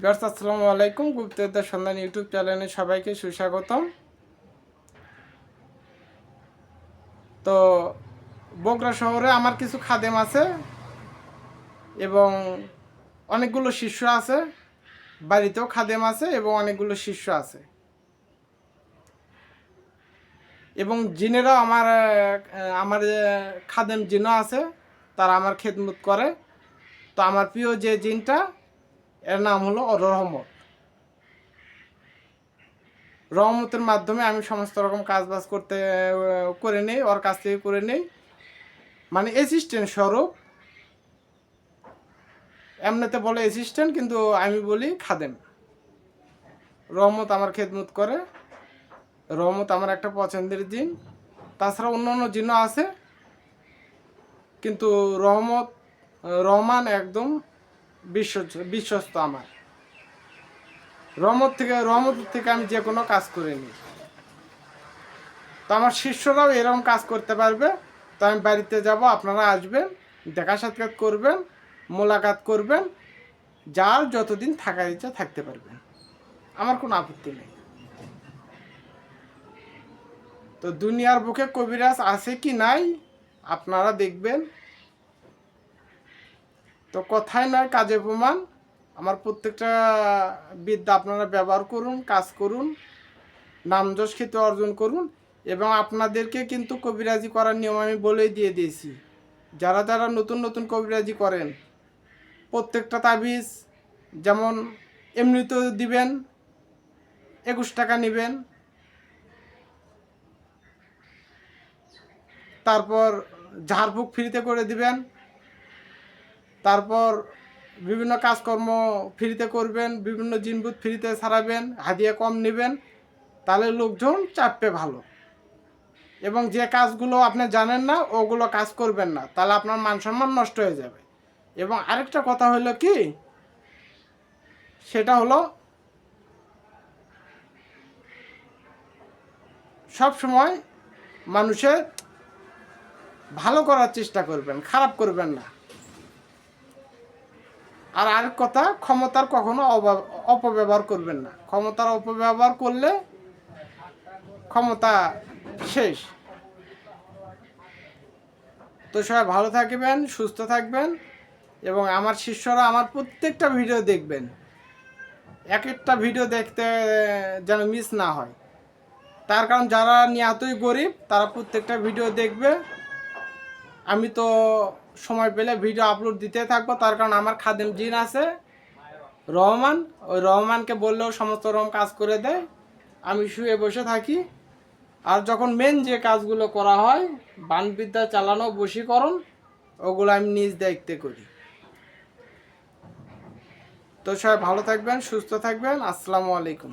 বিয়ার্স আসসালামু আলাইকুম। গুপ্তদের সন্ধান ইউটিউব চ্যানেলে সবাইকে সুস্বাগতম। তো, বগুড়া শহরে আমার কিছু খাদেম আছে এবং অনেকগুলো শিষ্য আছে, বাড়িতেও খাদেম আছে এবং অনেকগুলো শিষ্য আছে। এবং জিনেরাও আমার আমার খাদেম জিনও আছে, তারা আমার খেদমত করে। তো আমার প্রিয় যে জিনটা এর নাম হলো রহমত রহমতের মাধ্যমে আমি সমস্ত রকম কাজ বাজ করতে, করে নেই, ওর কাছ থেকে করে নেই। মানে অ্যাসিস্ট্যান্ট স্বরূপ। এমনিতে বলে অ্যাসিস্ট্যান্ট কিন্তু আমি বলি খাদেম। রহমত আমার খেদমত করে। রহমত আমার একটা পছন্দের জিন। তাছাড়া অন্য অন্য জিনও আছে। কিন্তু রহমত, রহমান একদম বিশ্বস্ত আমার। রহমত থেকে রহমত থেকে আমি যে কোনো কাজ করে নিই তো আমার শিষ্যরাও এরকম কাজ করতে পারবে, তো আমি বাড়িতে যাব, আপনারা আসবেন দেখা সাক্ষাৎ করবেন, মোলাকাত করবেন, যার যতদিন থাকার ইচ্ছা থাকতে পারবেন। আমার কোনো আপত্তি নেই। তো দুনিয়ার বুকে কবিরাজ আছে কি নাই, আপনারা দেখবেন তো কথায় নয় কাজে প্রমাণ। আমার প্রত্যেকটা বিদ্যা আপনারা ব্যবহার করুন, কাজ করুন নামযশ খ্যাতি অর্জন করুন, এবং আপনাদেরকে কিন্তু কবিরাজি করার নিয়ম আমি বলেই দিয়ে দিয়েছি। যারা যারা নতুন নতুন কবিরাজি করেন, প্রত্যেকটা তাবিজ যেমন এমনিতেও দিবেন, একুশ টাকা নেবেন, তারপর ঝাড়ফুঁক ফ্রিতে করে দিবেন তারপর বিভিন্ন কাজকর্ম ফ্রিতে করবেন, বিভিন্ন জিনবুত ফ্রিতে ছাড়াবেন হাদিয়া কম নেবেন, তাহলে লোকজন চাপবে ভালো। এবং যে কাজগুলো আপনি জানেন না, ওগুলো কাজ করবেন না, তাহলে আপনার মান সম্মান নষ্ট হয়ে যাবে। এবং আরেকটা কথা হলো কি, সেটা হলো সব সময় মানুষের ভালো করার চেষ্টা করবেন, খারাপ করবেন না। আর আরেক কথা, ক্ষমতার কখনো অপব্যবহার করবেন না। ক্ষমতার অপব্যবহার করলে ক্ষমতা শেষ। তো সবাই ভালো থাকবেন, সুস্থ থাকবেন এবং আমার শিষ্যরা আমার প্রত্যেকটা ভিডিও দেখবেন। এক একটা ভিডিও দেখতে যেন মিস না হয়। তার কারণ যারা নিহতই গরিব, তারা প্রত্যেকটা ভিডিও দেখবে। আমি তো সময় পেলে ভিডিও আপলোড দিতে থাকব, তার কারণ আমার খাদেম জিন আছে, রহমান। ওই রহমানকে বললেও সমস্ত রকম কাজ করে দেয়। আমি শুয়ে বসে থাকি। আর যখন মেন যে কাজগুলো করা হয়, বানবিদ্যা চালানো, বশীকরণ, ওগুলো আমি নিজ দায়িত্বে করি। তো সবাই ভালো থাকবেন, সুস্থ থাকবেন। আসসালামু আলাইকুম।